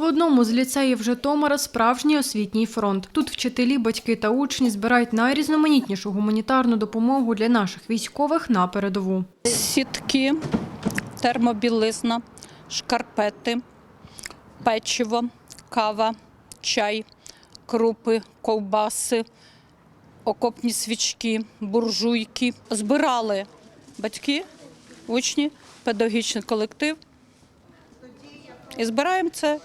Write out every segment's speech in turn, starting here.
В одному з ліцеїв Житомира справжній освітній фронт. Тут вчителі, батьки та учні збирають найрізноманітнішу гуманітарну допомогу для наших військових на передову. Сітки, термобілизна, шкарпети, печиво, кава, чай, крупи, ковбаси, окопні свічки, буржуйки. Збирали батьки, учні, педагогічний колектив. І збираємо це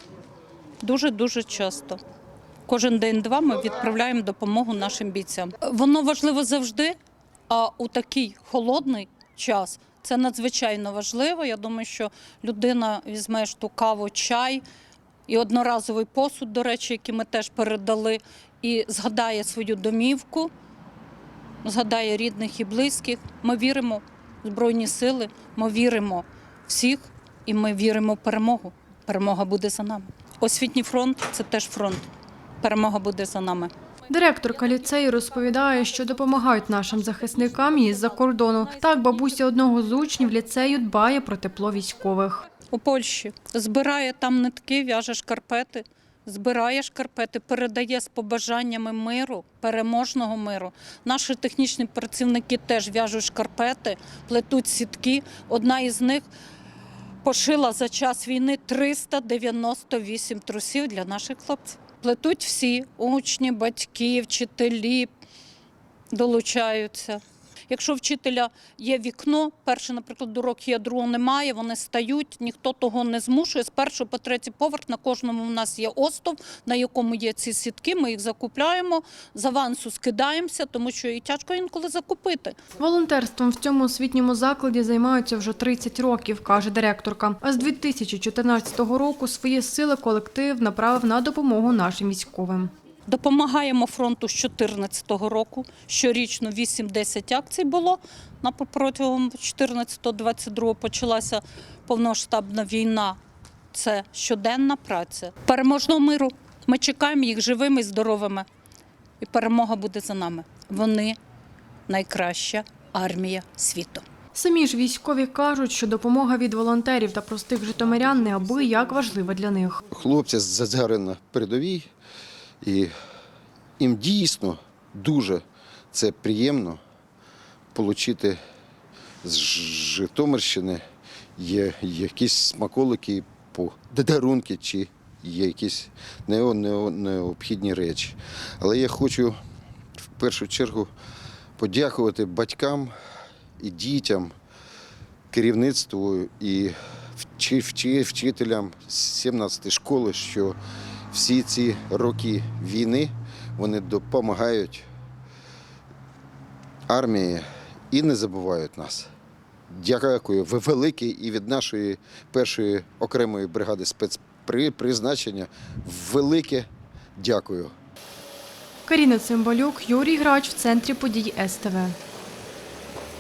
дуже-дуже часто. Кожен день-два ми відправляємо допомогу нашим бійцям. Воно важливо завжди, а у такий холодний час це надзвичайно важливо. Я думаю, що людина візьме ту каву, чай і одноразовий посуд, до речі, який ми теж передали, і згадає свою домівку, згадає рідних і близьких. Ми віримо в Збройні сили, ми віримо всіх і ми віримо в перемогу. Перемога буде за нами. Освітній фронт це теж фронт. Перемога буде за нами. Директорка ліцею розповідає, що допомагають нашим захисникам із-за кордону. Так, бабуся одного з учнів ліцею дбає про тепло військових. у Польщі. Збирає там нитки, в'яже шкарпети, збирає шкарпети, передає з побажаннями миру, переможного миру. Наші технічні працівники теж в'яжуть шкарпети, плетуть сітки. Одна із них пошила за час війни 398 трусів для наших хлопців. Плетуть всі учні, батьки, вчителі долучаються. Якщо вчителя є вікно, перший, наприклад, урок є, другого немає, вони стають, ніхто того не змушує. З першого по третій поверх на кожному в нас є остов, на якому є ці сітки. Ми їх закупляємо, з авансу скидаємося, тому що і тяжко інколи закупити. Волонтерством в цьому освітньому закладі займаються вже 30 років, каже директорка. А з 2014 року свої сили колектив направив на допомогу нашим військовим. Допомагаємо фронту з 2014 року. Щорічно 8-10 акцій було. На протягом 14-22 почалася повномасштабна війна. Це щоденна праця. Переможного миру. Ми чекаємо їх живими і здоровими. І перемога буде за нами. Вони найкраща армія світу. Самі ж військові кажуть, що допомога від волонтерів та простих житомирян неабияк важлива для них. хлопці зараз на передовій, і їм дійсно дуже це приємно отримати з Житомирщини є якісь смаколики по дарунки чи є якісь нео- нео- необхідні речі. Але я хочу в першу чергу подякувати батькам і дітям, керівництву і вчи, вчи, вчителям з 17-ї школи, що всі ці роки війни вони допомагають армії і не забувають нас. Дякую ви велике і від нашої першої окремої бригади спецпризначення велике дякую. Каріна Цимбалюк, Юрій Грач в центрі подій СТВ.